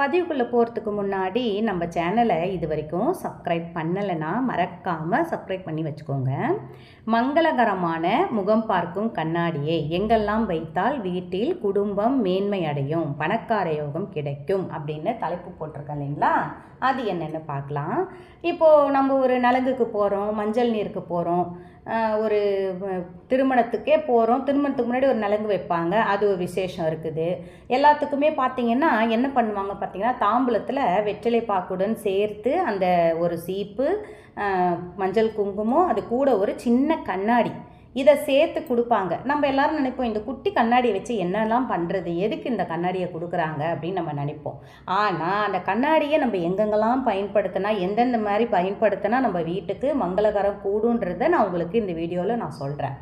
பதிவுக்குள்ளே போகிறதுக்கு முன்னாடி நம்ம சேனலை இது வரைக்கும் சப்ஸ்கிரைப் பண்ணலைன்னா மறக்காமல் சப்ஸ்கிரைப் பண்ணி வச்சுக்கோங்க. மங்களகரமான முகம் பார்க்கும் கண்ணாடியை எங்கெல்லாம் வைத்தால் வீட்டில் குடும்பம் மேன்மை அடையும் பணக்கார யோகம் கிடைக்கும் அப்படின்னு தலைப்பு போட்டிருக்கேன் இல்லைங்களா? அது என்னென்னு பார்க்கலாம். இப்போது நம்ம ஒரு நலங்குக்கு போகிறோம் மஞ்சள் நீருக்கு போகிறோம் ஒரு திருமணத்துக்கே போகிறோம் திருமணத்துக்கு முன்னாடி ஒரு நலங்கு வைப்பாங்க. அது ஒரு விசேஷம் இருக்குது. எல்லாத்துக்குமே பார்த்தீங்கன்னா என்ன பண்ணுவாங்க பார்த்தீங்கன்னா தாம்பூலத்தில் வெற்றிலை பாக்குடன் சேர்த்து அந்த ஒரு சீப்பு மஞ்சள் குங்குமம் அது கூட ஒரு சின்ன கண்ணாடி. இதை சேர்த்து கொடுப்பாங்க. நம்ம எல்லாரும் நினைப்போம் இந்த குட்டி கண்ணாடியை வச்சு என்னெல்லாம் பண்ணுறது எதுக்கு இந்த கண்ணாடியை கொடுக்குறாங்க அப்படின்னு நம்ம நினைப்போம். ஆனால் அந்த கண்ணாடியை நம்ம எங்கெங்கெல்லாம் பயன்படுத்தினா எந்தெந்த மாதிரி பயன்படுத்தினா நம்ம வீட்டுக்கு மங்களகரம் கூடுன்றதை நான் உங்களுக்கு இந்த வீடியோவில் நான் சொல்கிறேன்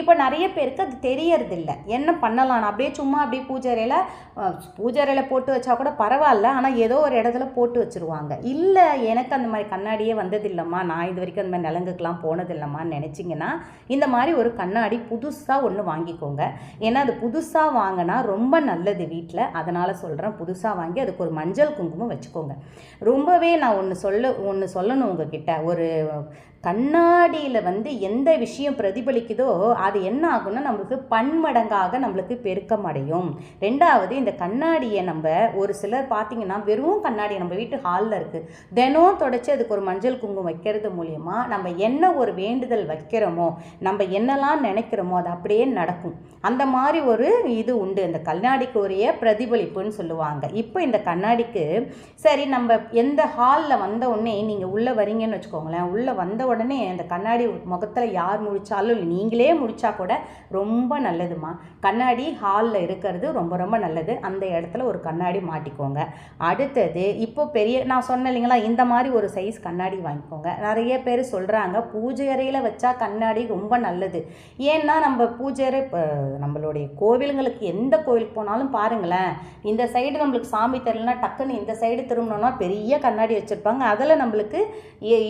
இப்போ நிறைய பேருக்கு அது தெரியறதில்ல. என்ன பண்ணலாம் நான் அப்படியே சும்மா அப்படியே பூஜை அறையில் போட்டு வச்சா கூட பரவாயில்ல. ஆனால் ஏதோ ஒரு இடத்துல போட்டு வச்சுருவாங்க. இல்லை எனக்கு அந்த மாதிரி கண்ணாடியே வந்ததில்லம்மா. நான் இது வரைக்கும் அந்த மாதிரி நிலங்குக்கெலாம் போனதில்லம்மான்னு நினச்சிங்கன்னா இந்த மாதிரி ஒரு கண்ணாடி புதுசாக ஒன்று வாங்கிக்கோங்க. ஏன்னா அது புதுசாக வாங்கினா ரொம்ப நல்லது வீட்டில் அதனால் சொல்கிறேன் புதுசாக வாங்கி அதுக்கு ஒரு மஞ்சள் குங்குமம் வச்சுக்கோங்க. ரொம்பவே நான் ஒன்று சொல்ல ஒன்று சொல்லணும் உங்ககிட்ட. ஒரு கண்ணாடியில் வந்து எந்த விஷயம் பிரதிபலிக்குதோ அது என்ன ஆகும்னா நம்மளுக்கு பன்மடங்காக நம்மளுக்கு பெருக்கம் அடையும். ரெண்டாவது இந்த கண்ணாடியை நம்ம ஒரு சிலர் பார்த்திங்கன்னா வெறும் கண்ணாடி நம்ம வீட்டு ஹாலில் இருக்குது தினம் தொடச்சி அதுக்கு ஒரு மஞ்சள் குங்குமம் வைக்கிறது மூலயமா நம்ம என்ன ஒரு வேண்டுதல் வைக்கிறோமோ நம்ம என்னெல்லாம் நினைக்கிறோமோ அது அப்படியே நடக்கும். அந்த மாதிரி ஒரு இது உண்டு. இந்த கண்ணாடிக்கு உரிய பிரதிபலிப்புன்னு சொல்லுவாங்க. இப்போ இந்த கண்ணாடிக்கு சரி நம்ம எந்த ஹாலில் வந்த உடனே நீங்கள் உள்ளே வரீங்கன்னு வச்சுக்கோங்களேன். உள்ளே வந்த உடனே அந்த கண்ணாடி முகத்தில் யார் முடிச்சாலும் நீங்களே முடிச்சா கூட ரொம்ப நல்லதுமா கண்ணாடி ஹாலில் இருக்கிறது ரொம்ப ரொம்ப நல்லது. அந்த இடத்துல ஒரு கண்ணாடி மாட்டிக்கோங்க. அடுத்தது இப்போ பெரிய நான் சொன்னேன் இல்லைங்களா இந்த மாதிரி ஒரு சைஸ் கண்ணாடி வாங்கிக்கோங்க. நிறைய பேர் சொல்கிறாங்க பூஜை அறையில் வச்சா கண்ணாடி ரொம்ப நல்லது. ஏன்னா நம்ம பூஜை அறை நம்மளுடைய கோவிலுங்களுக்கு எந்த கோவிலுக்கு போனாலும் பாருங்களேன் இந்த சைடு நம்மளுக்கு சாமி தெரியலனா டக்குன்னு இந்த சைடு திரும்பினோம்னா பெரிய கண்ணாடி வச்சுருப்பாங்க. அதில் நம்மளுக்கு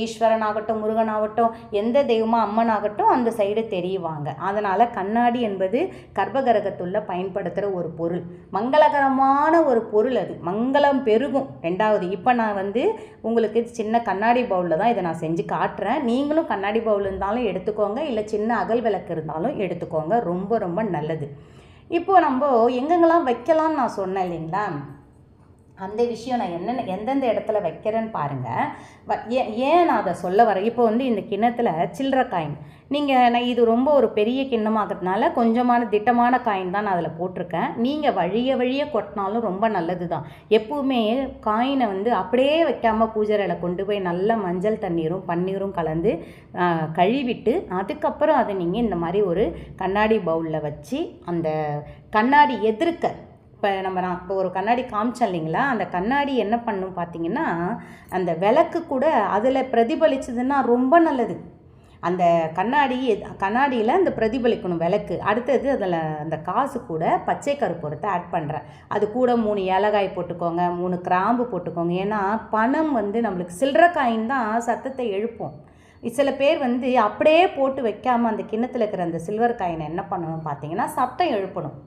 ஈஸ்வரன் ஆகட்டும் முருகன் ஆகட்டும் எந்த தெய்வமாக அம்மன் ஆகட்டும் அந்த சைடு தெரியுவாங்க. அதனால் கண்ணாடி என்பது கர்ப்பகிரகத்துள்ள பயன்படுத்துகிற ஒரு பொருள். மங்களகரமான ஒரு பொருள் அது. மங்களம் பெருகும். ரெண்டாவது இப்போ நான் வந்து உங்களுக்கு சின்ன கண்ணாடி பவுலில் தான் இதை நான் செஞ்சு காட்டுறேன். நீங்களும் கண்ணாடி பவுல் இருந்தாலும் எடுத்துக்கோங்க. இல்லை சின்ன அகல் விளக்கு இருந்தாலும் எடுத்துக்கோங்க. ரொம்ப ரொம்ப நல்லது. இப்போது நம்ம எங்கெங்கெல்லாம் வைக்கலாம்னு நான் சொன்னேன் இல்லைங்களா? அந்த விஷயம் நான் என்னென்ன எந்தெந்த இடத்துல வைக்கிறேன்னு பாருங்கள் வ- ஏன் ஏன் நான் அதை சொல்ல வரேன்? இப்போ வந்து இந்த கிண்ணத்தில் சில்லற காயின் நீங்கள் நான் இது ரொம்ப ஒரு பெரிய கிண்ணமாகிறதுனால கொஞ்சமான திட்டமான காயின் தான் நான் அதில் போட்டிருக்கேன். நீங்கள் வழிய வழிய கொட்டினாலும் ரொம்ப நல்லது தான் எப்போவுமே காயினை வந்து அப்படியே வைக்காமல் பூஜைறையில் கொண்டு போய் நல்ல மஞ்சள் தண்ணீரும் பன்னீரும் கலந்து கழுவிட்டு அதுக்கப்புறம் அதை நீங்கள் இந்த மாதிரி ஒரு கண்ணாடி பவுலில் வச்சு அந்த கண்ணாடி எதிர்க்க இப்போ நம்ம நான் இப்போ ஒரு கண்ணாடி காமிச்சேன் இல்லைங்களா? அந்த கண்ணாடி என்ன பண்ணும் பார்த்தீங்கன்னா அந்த விளக்கு கூட அதில் பிரதிபலிச்சதுன்னா ரொம்ப நல்லது. அந்த கண்ணாடி கண்ணாடியில் அந்த பிரதிபலிக்கணும் விளக்கு. அடுத்தது அதில் அந்த காசு கூட பச்சை கருப்பூரத்தை ஆட் பண்ணுறேன் அது கூட மூணு ஏலக்காய் போட்டுக்கோங்க மூணு கிராம்பு போட்டுக்கோங்க. ஏன்னா பணம் வந்து நம்மளுக்கு சில்லற காயின் தான் சத்தத்தை எழுப்பும். சில பேர் வந்து அப்படியே போட்டு வைக்காமல் அந்த கிண்ணத்தில் இருக்கிற அந்த சில்வர் காயினை என்ன பண்ணணும் பார்த்தீங்கன்னா சத்தம் எழுப்பணும்.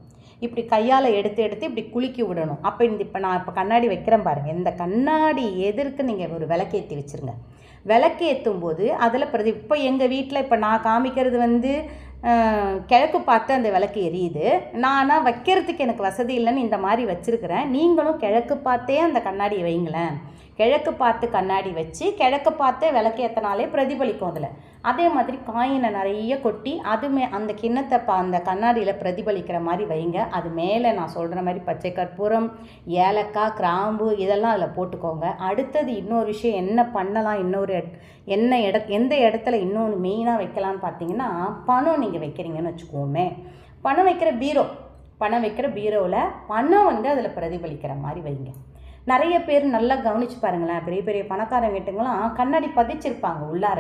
இப்படி கையால் எடுத்து எடுத்து இப்படி குலுக்கி விடணும். அப்போ இந்த இப்போ நான் இப்போ கண்ணாடி வைக்கிறேன் பாருங்கள் இந்த கண்ணாடி எதிர்க்கு நீங்கள் ஒரு விளக்கேற்றி வச்சுருங்க. விளக்கேற்றும் போது அதில் பிரதி இப்போ எங்கள் வீட்டில் இப்போ நான் காமிக்கிறது வந்து கிழக்கு பார்த்து அந்த விளக்கு எரியுது. நான் ஆனால் வைக்கிறதுக்கு எனக்கு வசதி இல்லைன்னு இந்த மாதிரி வச்சுருக்கிறேன். நீங்களும் கிழக்கு பார்த்தே அந்த கண்ணாடியை வைங்களேன். கிழக்கு பார்த்து கண்ணாடி வச்சு கிழக்கு பார்த்தே விளக்கேற்றினாலே பிரதிபலிக்கும் அதில். அதே மாதிரி காயினை நிறைய கொட்டி அதுமே அந்த கிண்ணத்தை பா அந்த கண்ணாடியில் பிரதிபலிக்கிற மாதிரி வைங்க. அது மேலே நான் சொல்கிற மாதிரி பச்சை கற்பூரம் ஏலக்காய் கிராம்பு இதெல்லாம் அதில் போட்டுக்கோங்க. அடுத்தது இன்னொரு விஷயம் என்ன பண்ணலாம் இன்னொரு என்ன இட எந்த இடத்துல இன்னொன்று மெயினாக வைக்கலாம்னு பார்த்தீங்கன்னா பணம் நீங்கள் வைக்கிறீங்கன்னு வச்சுக்கோமே. பணம் வைக்கிற பீரோ பணம் வைக்கிற பீரோவில் பணம் வந்து அதில் பிரதிபலிக்கிற மாதிரி வைங்க. நிறைய பேர் நல்லா கவனிச்சு பாருங்களேன். பெரிய பெரிய பணக்காரங்க வீட்டுங்களாம் கண்ணாடி பதிச்சிருப்பாங்க உள்ளார.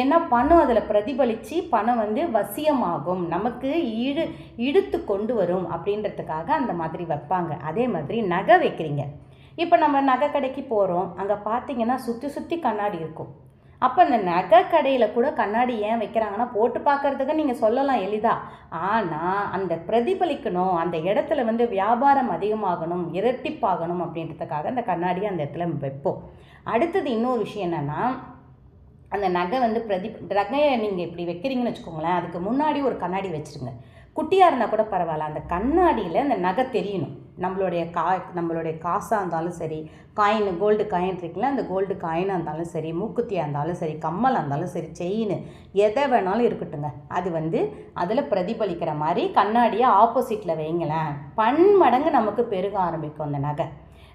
ஏன்னா பணம் அதில் பிரதிபலித்து பணம் வந்து வசியமாகும். நமக்கு இழு இழுத்து கொண்டு வரும் அப்படின்றதுக்காக அந்த மாதிரி வைப்பாங்க. அதே மாதிரி நகை வைக்கிறீங்க. இப்போ நம்ம நகை கடைக்கு போகிறோம் அங்கே பார்த்தீங்கன்னா சுற்றி சுற்றி கண்ணாடி இருக்கும். அப்போ இந்த நகை கடையில் கூட கண்ணாடி ஏன் வைக்கிறாங்கன்னா போட்டு பார்க்கறதுக்கு நீங்கள் சொல்லலாம் எளிதா. ஆனால் அந்த பிரதிபலிக்கணும் அந்த இடத்துல வந்து வியாபாரம் அதிகமாகணும் இரட்டிப்பாகணும் அப்படின்றதுக்காக அந்த கண்ணாடியை அந்த இடத்துல வைப்போம். அடுத்தது இன்னொரு விஷயம் என்னென்னா அந்த நகை வந்து பிரதி நகையை நீங்கள் இப்படி வைக்கிறீங்கன்னு வச்சுக்கோங்களேன் அதுக்கு முன்னாடி ஒரு கண்ணாடி வச்சுருங்க. குட்டியாக இருந்தால் கூட பரவாயில்ல அந்த கண்ணாடியில் அந்த நகை தெரியணும். நம்மளுடைய கா நம்மளுடைய காசாக இருந்தாலும் சரி காயின் கோல்டு காயின் இருக்குல்ல அந்த கோல்டு காயினாக இருந்தாலும் சரி மூக்குத்தியாக இருந்தாலும் சரி கம்மலாக இருந்தாலும் சரி செயின் எதை வேணாலும் இருக்கட்டுங்க அது வந்து அதில் பிரதிபலிக்கிற மாதிரி கண்ணாடியை ஆப்போசிட்டில் வைங்களேன் பன்மடங்கு நமக்கு பெருக ஆரம்பிக்கும் அந்த நகை.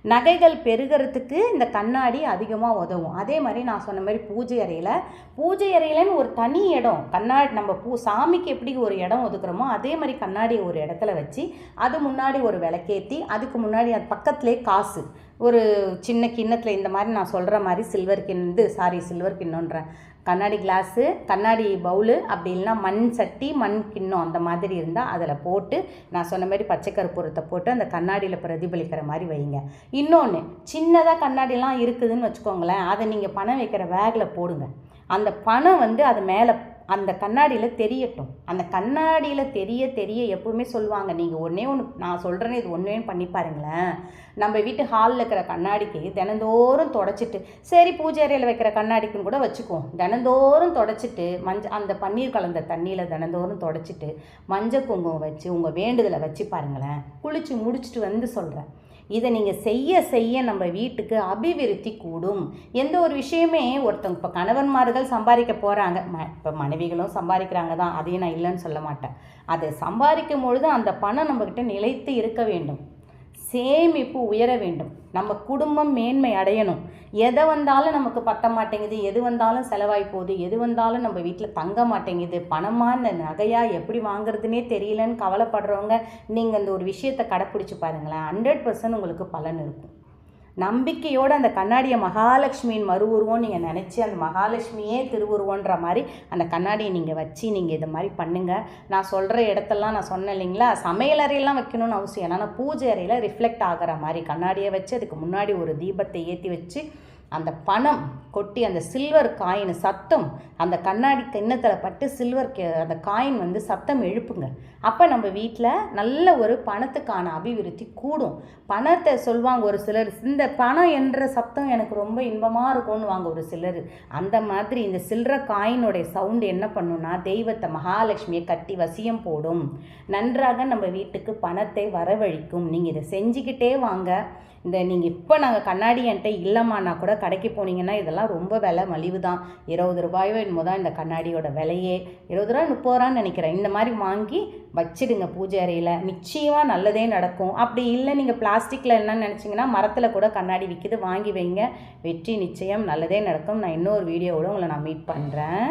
நகைகள் பெருகிறதுக்கு இந்த கண்ணாடி அதிகமாக உதவும். அதே மாதிரி நான் சொன்ன மாதிரி பூஜை அறையில் பூஜை அறையிலன்னு ஒரு தனி இடம். கண்ணாடி நம்ம பூ சாமிக்கு எப்படி ஒரு இடம் ஒதுக்குறோமோ அதே மாதிரி கண்ணாடியை ஒரு இடத்துல வச்சு அது முன்னாடி ஒரு விளக்கேற்றி அதுக்கு முன்னாடி அது பக்கத்துலேயே காசு. ஒரு சின்ன கிண்ணத்தில் இந்த மாதிரி நான் சொல்கிற மாதிரி சில்வர் கிண்ணு சாரி சில்வர் கிண்ணன்றேன் கண்ணாடி கிளாஸு கண்ணாடி பவுலு அப்படி இல்லைன்னா மண் சட்டி மண் கிண்ணம் அந்த மாதிரி இருந்தால் அதில் போட்டு நான் சொன்ன மாதிரி பச்சை கற்பூரத்தை போட்டு அந்த கண்ணாடியில் பிரதிபலிக்கிற மாதிரி வைங்க. இன்னொன்று சின்னதாக கண்ணாடிலாம் இருக்குதுன்னு வச்சுக்கோங்களேன் அதை நீங்கள் பணம் வைக்கிற வேகில் போடுங்க. அந்த பணம் வந்து அது மேலே அந்த கண்ணாடியில் தெரியட்டும். அந்த கண்ணாடியில் தெரிய தெரிய எப்பவுமே சொல்லுவாங்க நீங்கள் ஒன்றே ஒன்று நான் சொல்கிறேன்னு இது ஒன்றே பண்ணி பாருங்களேன். நம்ம வீட்டு ஹாலில் இருக்கிற கண்ணாடிக்கு தினந்தோறும் தொடச்சிட்டு சரி பூஜை அறையில் வைக்கிற கண்ணாடிக்குன்னு கூட வச்சுக்குவோம் தினந்தோறும் தொடச்சிட்டு மஞ்சள் அந்த பன்னீர் கலந்த தண்ணியில் தினந்தோறும் தொடச்சிட்டு மஞ்சள் குங்குமம் வச்சு உங்கள் வேண்டுதலை வச்சு பாருங்களேன். குளித்து முடிச்சுட்டு வந்து சொல்கிறேன் இதை நீங்கள் செய்ய செய்ய நம்ம வீட்டுக்கு அபிவிருத்தி கூடும். எந்த ஒரு விஷயமே ஒருத்தவங்க இப்போ கணவன்மார்கள் சம்பாதிக்க போகிறாங்க ம இப்போ மனைவிகளும் சம்பாதிக்கிறாங்க தான். அதையும் நான் இல்லைன்னு சொல்ல மாட்டேன். அதை சம்பாதிக்கும் பொழுது அந்த பணம் நம்மக்கிட்ட நிலைத்து இருக்க வேண்டும். சேமிப்பு உயர வேண்டும். நம்ம குடும்பம் மேன்மை அடையணும். எதை வந்தாலும் நமக்கு பத்த மாட்டேங்குது எது வந்தாலும் செலவாகி போகுது எது வந்தாலும் நம்ம வீட்டில் தங்க மாட்டேங்குது பணமாக இந்த நகையாக எப்படி வாங்குறதுனே தெரியலன்னு கவலைப்படுறவங்க நீங்கள் அந்த ஒரு விஷயத்தை கடைப்பிடிச்சி பாருங்களேன். ஹண்ட்ரட் பர்சன்ட் உங்களுக்கு பலன் இருக்கும். நம்பிக்கையோடு அந்த கண்ணாடியை மகாலட்சுமியின் மறு உருவம் நீங்கள் நினச்சி அந்த மகாலட்சுமியே திருவுருவன்ற மாதிரி அந்த கண்ணாடியை நீங்கள் வச்சு நீங்கள் இது மாதிரி பண்ணுங்கள் நான் சொல்கிற இடத்தெல்லாம் நான் சொன்னேன் இல்லைங்களா? சமையல் அறையெல்லாம் வைக்கணும்னு அவசியம் ஏன்னா பூஜை அறையில் ரிஃப்ளெக்ட் ஆகிற மாதிரி கண்ணாடியை வச்சு அதுக்கு முன்னாடி ஒரு தீபத்தை ஏற்றி வச்சு அந்த பணம் கொட்டி அந்த சில்வர் காயின் சத்தம் அந்த கண்ணாடி கிண்ணத்தில் பட்டு சில்வர் அந்த காயின் வந்து சத்தம் எழுப்புங்க. அப்போ நம்ம வீட்டில் நல்ல ஒரு பணத்துக்கான அபிவிருத்தி கூடும். பணத்தை சொல்லுவாங்க ஒரு சிலர் இந்த பணம் என்ற சத்தம் எனக்கு ரொம்ப இன்பமாக இருக்கும்னு வாங்க ஒரு சிலர். அந்த மாதிரி இந்த சில்லற காயினுடைய சவுண்டு என்ன பண்ணுன்னா தெய்வத்தை மகாலட்சுமியை கட்டி வசியம் போடும். நன்றாக நம்ம வீட்டுக்கு பணத்தை வரவழிக்கும். நீங்கள் இதை செஞ்சுக்கிட்டே வாங்க. இந்த நீங்கள் இப்போ நாங்கள் கண்ணாடி என்கிட்ட இல்லைம்மானா கூட கடைக்கு போனீங்கன்னா இதெல்லாம் ரொம்ப விலை மலிவு தான் இருபது ரூபாயோ என்னமோ தான் இந்த கண்ணாடியோட விலையே. இருபது ரூபா முப்பது ரூபான்னு நினைக்கிறேன். இந்த மாதிரி வாங்கி வச்சிடுங்க பூஜை அறையில். நிச்சயமாக நல்லதே நடக்கும். அப்படி இல்லை நீங்கள் பிளாஸ்டிக்கில் என்னன்னு நினச்சிங்கன்னா மரத்தில் கூட கண்ணாடி விற்கிது வாங்கி வைங்க. வெற்றி நிச்சயம் நல்லதே நடக்கும். நான் இன்னொரு வீடியோவோட உங்களை நான் மீட் பண்ணுறேன்